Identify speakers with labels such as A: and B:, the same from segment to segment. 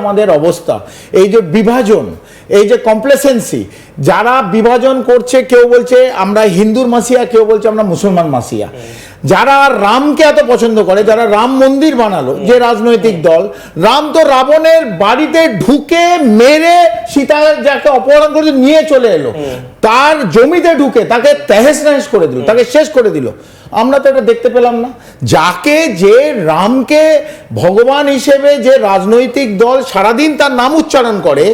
A: আমাদের অবস্থা। এই যে বিভাজন, এই যে কমপ্লেসেন্সি যারা বিভাজন করছে, কেউ বলছে আমরা হিন্দুর মাসিয়া, কেউ বলছে আমরা মুসলমান মাসিয়া। যারা রামকে এত পছন্দ করে যারা রাম মন্দির বানালো যে রাজনৈতিক দল রাম তো রাবণের বাড়িতে ঢুকে মেরে সীতা যাকে অপহরণ করে নিয়ে চলে এলো। তার জমিতে ঢুকে তাকে তেহেস নহেস করে দিল তাকে শেষ করে দিল। আমরা তো এটা দেখতে পেলাম না। যাকে যে রামকে ভগবান হিসেবে যে রাজনৈতিক দল সারাদিন তার নাম উচ্চারণ করে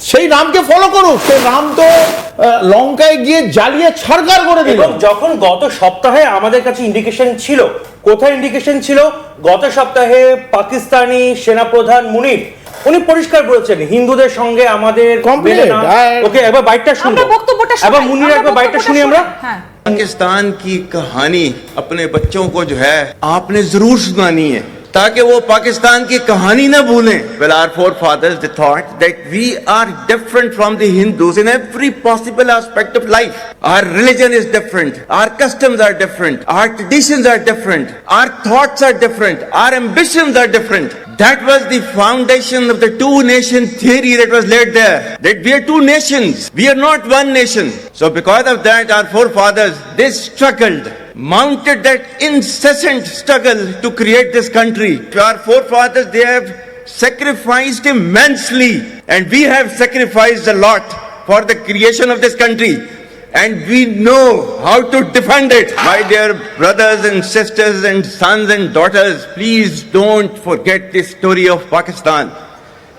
A: সেই রামকে ফলো করুক সে রাম তো আহ, লঙ্কায় গিয়ে জ্বালিয়ে ছাড়কার করে দিল
B: এবং যখন গত সপ্তাহে আমাদের কাছে ইন্ডিকেশন ছিল কোথায় ইন্ডিকেশন ছিল গত সপ্তাহে পাকিস্তানি সেনাপ্রধান মুনির উনি পরিষ্কার বলেছেন হিন্দুদের সঙ্গে আমাদের
A: Complete,
B: মেলে না।
A: আর-
B: ওকে এবার বাইকটা শুনবো
C: আমরা বক্তব্যটা শোনাই,
B: এবার মুনির
C: আমরা
B: একবার বাইকটা
C: বক্তব্যটা
B: শুনি আমরা
C: শোনাই। হ্যাঁ
D: पाकिस्तान की कहानी अपने बच्चों को जो है आपने जरूर सुनानी है ताकि वो पाकिस्तान की कहानी ना भूलें well our forefathers they thought that we are different from the hindus in every possible aspect of life our religion is different our customs are different our traditions are different our thoughts are different our ambitions are different that was the foundation of the two nation theory that was laid there. That we are two nations. We are not one nation. So because of that, our forefathers, they struggled, mounted that incessant struggle to create this country. Our forefathers, they have sacrificed immensely and we have sacrificed a lot for the creation of this country and we know how to defend it. My dear brothers and sisters and sons and daughters, please don't forget the story of Pakistan.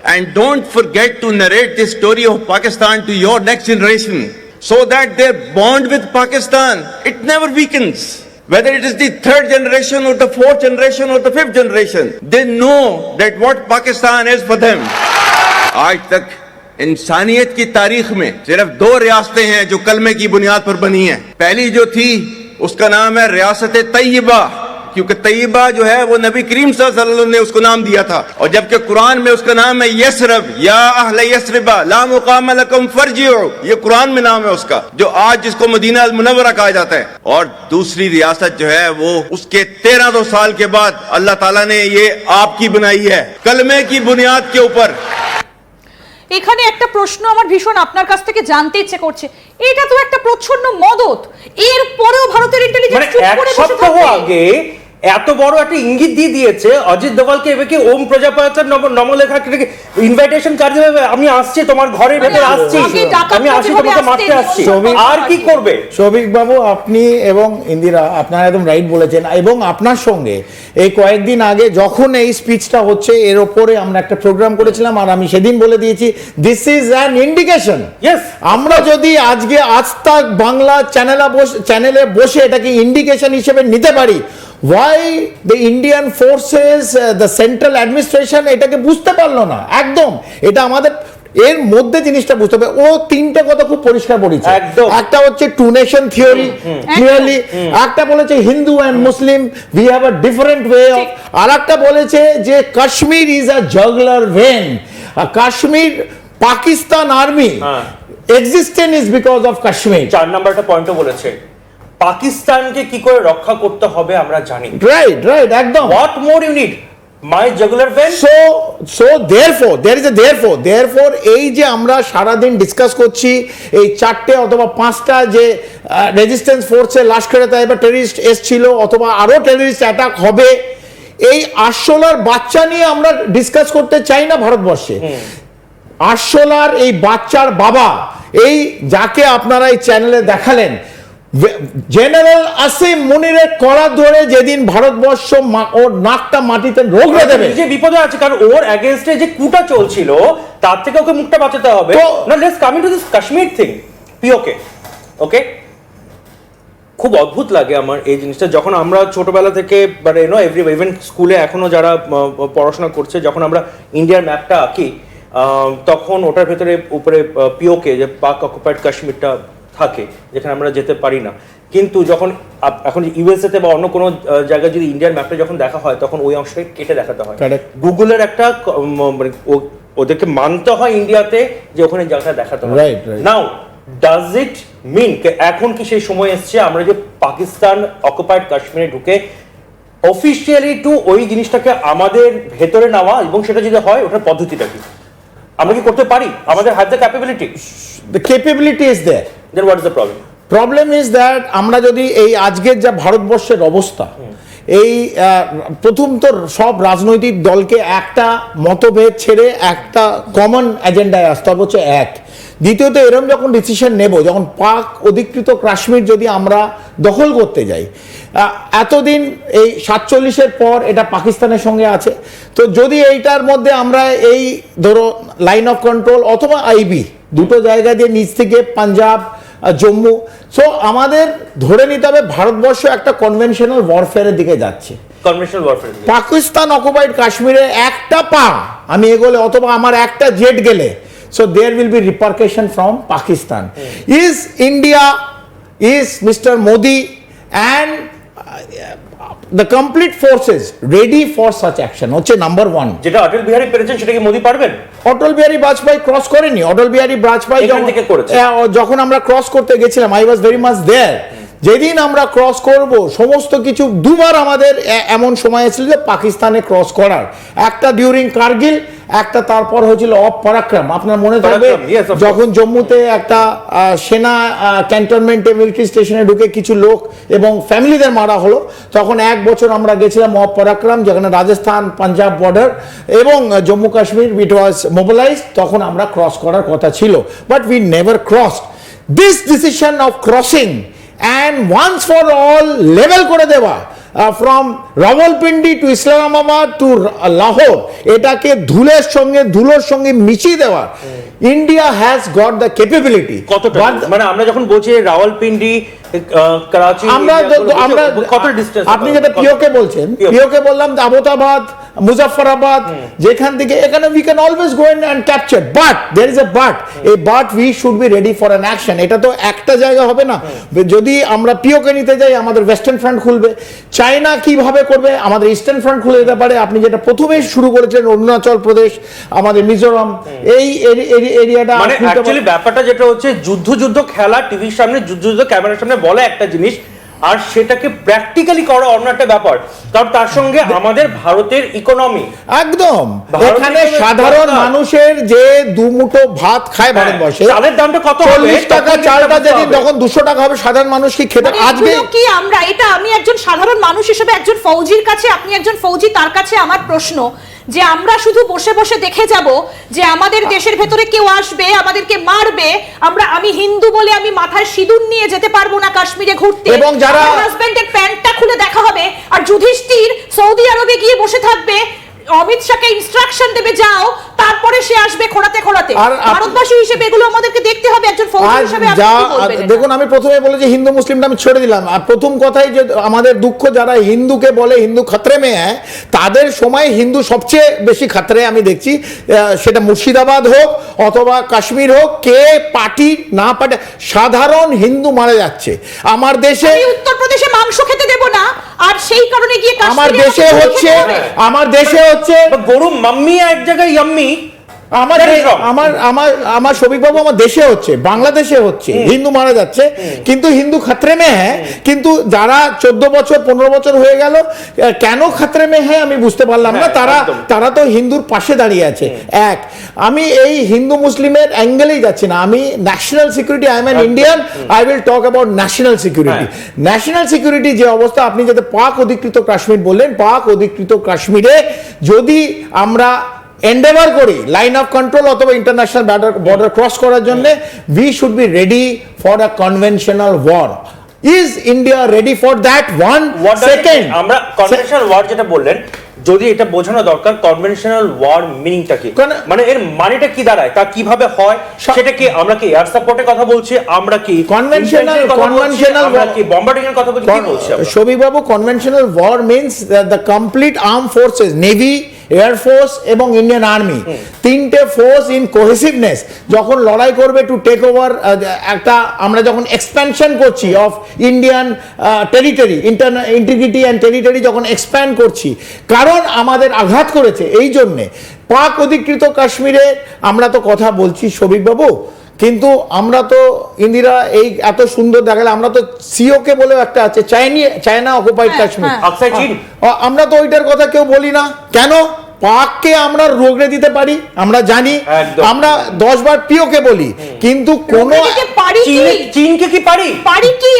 D: And don't forget to narrate the story of Pakistan to your next generation سو دیٹ the بانڈ generation, پاکستان تھرڈ جنریشن دے نو دیٹ واٹ پاکستان آج تک انسانیت کی تاریخ میں صرف دو ریاستیں ہیں جو کلمے کی بنیاد پر بنی ہیں پہلی جو تھی اس کا نام ہے ریاست طیبہ क्योंकि तैयबा जो है वो नबी करीम सल्लल्लाहु अलैहि वसल्लम ने उसको नाम दिया था और जबकि कुरान में उसका नाम है यसरब या अहले यसरबा ला मुकाम लकुम फर्जिओ ये कुरान में नाम है उसका जो आज जिसको मदीना अल मुनव्वरा कहा जाता है और दूसरी रियासत जो है वो उसके तेरह सौ साल के बाद अल्लाह ताला ने ये आपकी बनाई है कलमे की बुनियाद के ऊपर
C: এখানে একটা প্রশ্ন আমার ভীষণ আপনার কাছ থেকে জানতে ইচ্ছে করছে এটা তো একটা প্রচ্ছন্ন মদত এর পরেও ভারতের
B: মানে
C: ইন্টেলিজেন্স চুপ
B: এক
C: করে বসে
B: সপ্তাহ
C: থাকবে
B: আগে এত বড় একটা ইঙ্গিত দিয়ে দিয়েছে। অজিত দোভালকে এবারে ওম প্রজাপতির নম- নমলেখা ইনভাইটেশন কার্ড দেবে? আমি আসছি তোমার ঘরের ভেতরে আসছি। আমি আসছি তোমাকে মারতে আসছি। আর কি করবে?
A: সৌভিক বাবু আপনি এবং ইন্দিরা আপনারা একদম রাইট বলেছেন। এবং আপনার সঙ্গে এই কয়েকদিন আগে যখন এই স্পিচটা হচ্ছে এর ওপরে আমরা একটা প্রোগ্রাম করেছিলাম আর আমি সেদিন বলে দিয়েছি this is an indication
B: Yes.
A: আমরা যদি আজকে আজ তাক বাংলা চ্যানেলে বসে চ্যানেলে বসে এটাকে ইন্ডিকেশন হিসেবে নিতে পারি why the Indian forces the central administration এটাকে বুঝতে পারল না? একদম। এটা আমাদের এর মধ্যে জিনিসটা বুঝতে হবে। ও তিনটে কথা খুব পরিষ্কার
B: একদম।
A: একটা হচ্ছে টু নেশন থিওরি ক্লিয়ারলি একটা বলেছে Hindu and Muslim we have a different way of আর একটা বলেছে যে Kashmir is a jugular vein Kashmir Pakistan
B: army.
A: Existent is because of Kashmir
B: চার নাম্বারটা পয়েন্টও বলেছে। পাকিস্তানকে কি করে রক্ষা করতে হবে আমরা জানি।
A: রাইট রাইট একদম।
B: What more you need my jugular vein
A: so so therefore there is a therefore therefore এই যে আমরা সারাদিন ডিসকাস করছি এই চারটে অথবা পাঁচটা যে রেজিস্ট্যান্স ফোর্সে লাস্করে তাইবা টেরিস্ট এসছিল অথবা আরও টেরিস্ট অ্যাটাক হবে এই আরশোলার বাচ্চা নিয়ে আমরা ডিসকাস করতে চাই না ভারতবর্ষে। আরশোলার এই বাচ্চার বাবা এই যাকে আপনারা এই চ্যানেলে দেখালেন জেনারেল আসিম মুনিরের কড়া ধরে যেদিন ভারতবর্ষ ওর নাকটা মাটিতে রোগড়ে দেবে।
B: নিজে বিপদে আছে কারণ ওর এগেনস্টে যে কুটা চলছিল তার থেকে ওকে মুখটা বাঁচাতে হবে। না let's coming to this Kashmir thing PoK okay খুব অদ্ভুত লাগে আমার এই জিনিসটা। যখন আমরা ছোটবেলা থেকে মানে নো এভরি ইভেন স্কুলে এখনও যারা পড়াশোনা করছে যখন আমরা ইন্ডিয়ার ম্যাপটা আঁকি তখন ওটার ভেতরে উপরে পিওকে যে পাক অকুপাইড কাশ্মীরটা থাকে যেখানে আমরা যেতে পারি না। কিন্তু যখন এখন ইউএসএ তে বা অন্য কোনো জায়গায় যদি ইন্ডিয়ার ম্যাপটা যখন দেখা হয় তখন ওই অংশটাকে কেটে দেখাতে হয়। গুগলের একটা মানে ওদেরকে মানতে হয় ইন্ডিয়াতে যে ওখানে জায়গাটা দেখাতে হয়. নাও ডাজ ইট মিন এখন কি সেই সময় এসছে আমরা যে পাকিস্তান অকুপাইড কাশ্মীরে ঢুকে অফিসিয়ালি টু ওই জিনিসটাকে আমাদের ভেতরে নেওয়া এবং সেটা যদি হয় ওটার পদ্ধতিটা কি? আমরা কি করতে পারি? আমাদের হাতে capability
A: the capability is there
B: then what is the problem
A: problem is that আমরা যদি এই আজকের যা ভারতবর্ষের অবস্থা এই প্রথম তো সব রাজনৈতিক দলকে একটা মতভেদ ছেড়ে একটা কমন এজেন্ডায় আসতে হবে হচ্ছে এক। দ্বিতীয়ত এরম যখন ডিসিশন নেব যখন পাক অধিকৃত কাশ্মীর যদি আমরা দখল করতে যাই এতদিন এই সাতচল্লিশের পর এটা পাকিস্তানের সঙ্গে আছে। তো যদি এইটার মধ্যে আমরা এই ধরো লাইন অফ কন্ট্রোল অথবা আইবি দুটো জায়গা দিয়ে নিচ থেকে পাঞ্জাব জম্মু। সো আমাদের ধরে নিতে হবে ভারতবর্ষ একটা কনভেনশনাল ওয়ারফেয়ারের দিকে যাচ্ছে।
B: কনভেনশনাল ওয়ারফেয়ার
A: পাকিস্তান অকুপাইড কাশ্মীরে একটা পা আমি এগোলে অথবা আমার একটা জেট গেলে so there will be repercussion from Pakistan. Is India is mister Modi and the complete forces ready for such action হচ্ছে নাম্বার ওয়ান
B: যেটা অটল বিহারী পেরেছেন সেটা কি মোদি পারবেন?
A: অটল বিহারী বাজপেয়ী ক্রস করেনি। অটল বিহারী বাজপেয়ী যখন আমরা ক্রস করতে গেছিলাম I was very much there যেদিন আমরা ক্রস করব সমস্ত কিছু দুবার আমাদের এমন সময় এসেছিল যে পাকিস্তানে ক্রস করার। একটা ডিউরিং কার্গিল একটা তারপর হয়েছিল অফ পরাক্রম। আপনার মনে থাকবে. যখন জম্মুতে একটা সেনা ক্যান্টনমেন্টে মিলিটারি স্টেশনে ঢুকে কিছু লোক এবং ফ্যামিলিদের মারা হলো তখন এক বছর আমরা গেছিলাম অফ পরাক্রম যেখানে রাজস্থান পাঞ্জাব বর্ডার এবং Jammu Kashmir it was mobilise তখন আমরা ক্রস করার কথা ছিল। But we never cross this decision of crossing and once for all level করে দেওয়া from Rawalpindi to Islamabad to Lahore এটাকে ধুলের সঙ্গে ধুলোর সঙ্গে মিশিয়ে দেওয়া India has got the capability
B: কতটা মানে আমরা যখন বলছি রাওয়ালপিন্ডি করাচি
A: আমরা আমরা
B: কত ডিস্টেন্স
A: আপনি যেটা পিওকে বলছেন পিওকে বললাম আবোতাবাদ মুজাফরাবাদ যেখান থেকে এখানে we can always go and capture but there is a but এই but we should be ready for an action এটা তো একটা জায়গা হবে না। যদি আমরা পিওকে নিতে যাই আমাদের ওয়েস্টার্ন ফ্রন্ট খুলবে। চায়না কীভাবে করবে? আমাদের ইস্টার্ন ফ্রন্ট খুলে যেতে পারে। আপনি যেটা প্রথমে শুরু করেছেন অরুণাচল প্রদেশ আমাদের মিজোরাম এই এরি- এরি- এরিয়াটা
B: মানে অ্যাকচুয়ালি ব্যাপারটা যেটা হচ্ছে যুদ্ধ যুদ্ধ খেলা টিভির সামনে যুদ্ধ যুদ্ধ ক্যামেরার সামনে বলে একটা জিনিস আর সেটাকে প্র্যাকটিক্যালি করা অন্য একটা ব্যাপার। কারণ তার সঙ্গে আমাদের ভারতের ইকোনমি
A: একদম। এখানে সাধারণ মানুষের যে দুমুঠো ভাত খায় ভারতবর্ষে
B: চালের দামটা কত হবে?
A: চল্লিশ টাকা চালটা যেদিন
B: হবে।
A: দুশো টাকা হবে সাধারণ মানুষ কি খেতে
C: মানে
A: আজকে
C: কি আমরা? এটা আমি একজন সাধারণ মানুষ হিসেবে একজন ফৌজির কাছে আপনি একজন ফৌজি তার কাছে আমার প্রশ্ন। যে আমরা শুধু বসে বসে দেখে যাব যে আমাদের দেশের ভেতরে কেউ আসবে আমাদেরকে মারবে আমরা আমি হিন্দু বলে আমি মাথায় সিঁদুর নিয়ে যেতে পারব না কাশ্মীরে ঘুরতে।
A: এবং যারা-
C: হাজবেন্ডের প্যান্টটা খুলে দেখা হবে আর যুধিষ্ঠির সৌদি আরবে গিয়ে বসে থাকবে অমিত শাহকে ইনস্ট্রাকশন দেবে যাও তারপরে সে আসবে খোঁড়াতে খোঁড়াতে। ভারতবাসী হিসেবে এগুলো আমাদেরকে দেখতে হবে একজন ফৌজি হিসেবে আপনি কি বলবেন এটা?
A: দেখুন আমি প্রথমে বলেছি হিন্দু মুসলিমটা আমি ছেড়ে দিলাম। আর প্রথম কথাই যে আমাদের দুঃখ যারা হিন্দুকে বলে হিন্দু খতরে মে হ্যাঁ তাদের সময় হিন্দু সবচেয়ে বেশি খতরে আমি দেখছি। সেটা মুর্শিদাবাদ হোক অথবা কাশ্মীর হোক কে পার্টি না পার্টি সাধারণ হিন্দু মারা যাচ্ছে। আমার দেশে
C: আমি উত্তরপ্রদেশে মাংস খেতে দেব না আর সেই কারণে গিয়ে
A: আমার দেশে হচ্ছে আমার দেশে হচ্ছে
B: গরু মাম্মি এক জায়গায় ইয়াম্মি
A: আমার
B: wrong.
A: আমার আমার আমার শফিকবাবু আমার দেশে হচ্ছে বাংলাদেশে হচ্ছে হিন্দু মারা যাচ্ছে কিন্তু হিন্দু খাতরে মে হ্যাঁ কিন্তু যারা চোদ্দ বছর পনেরো বছর হয়ে গেল কেন খাতরে মে হ্যাঁ আমি বুঝতে পারলাম না
B: হ্যাঁ,
A: তারা তারা তো হিন্দুর পাশে দাঁড়িয়ে আছে। এক আমি এই হিন্দু মুসলিমের অ্যাঙ্গেলেই যাচ্ছি না। আমি national security I am an Indian I will talk about national
B: security.
A: National security যে অবস্থা আপনি যাতে পাক অধিকৃত কাশ্মীর বললেন পাক অধিকৃত কাশ্মীরে যদি আমরা এন্ডেভার করি লাইন অফ কন্ট্রোল অথবা ইন্টারন্যাশনাল বর্ডার ক্রস করার জন্য we should be ready for a conventional war is India
B: ready for that
A: one
B: second আমরা কনভেনশনাল ওয়ার যেটা বললেন যদি এটা বোঝানো দরকার কনভেনশনাল ওয়ার মিনিংটা কি? মানে এর মানেটা কি দাঁড়ায়? তা কীভাবে হয়? সেটা কি আমরা কি এয়ার সাপোর্টের কথা বলছি? আমরা কি বলছি,
A: conventional
B: আমরা কি বম্বার্ডিং এর কথা বলছি? কি বলছি আমরা?
A: শোভিবাবু conventional war means the complete arm forces navy air force এবং ইন্ডিয়ান আর্মি তিনটে ফোর্স ইন কোহেসিভনেস যখন লড়াই করবে টু টেক ওভার একটা আমরা যখন এক্সপ্যানশন করছি of Indian territory integrity and territory যখন এক্সপ্যান্ড করছি কারণ আমাদের আঘাত করেছে এই জন্যে। পাক অধিকৃত কাশ্মীরে আমরা তো কথা বলছি শবিকবাবু কিন্তু আমরা তো ইন্দিরা এই এত সুন্দর দেখালে আমরা তো সিওকে বলেও একটা আছে চাইনি চায়না অকুপাইড কাশ্মীর।
C: হ্যাঁ।
A: আমরা তো ওইটার কথা কেউ বলি না। কেন? পাককে আমরা রোগে দিতে পারি আমরা জানি আমরা দশ বার প্রিয়কে বলি কিন্তু কোন
B: চিনকে কি পারি?
C: পারি কি?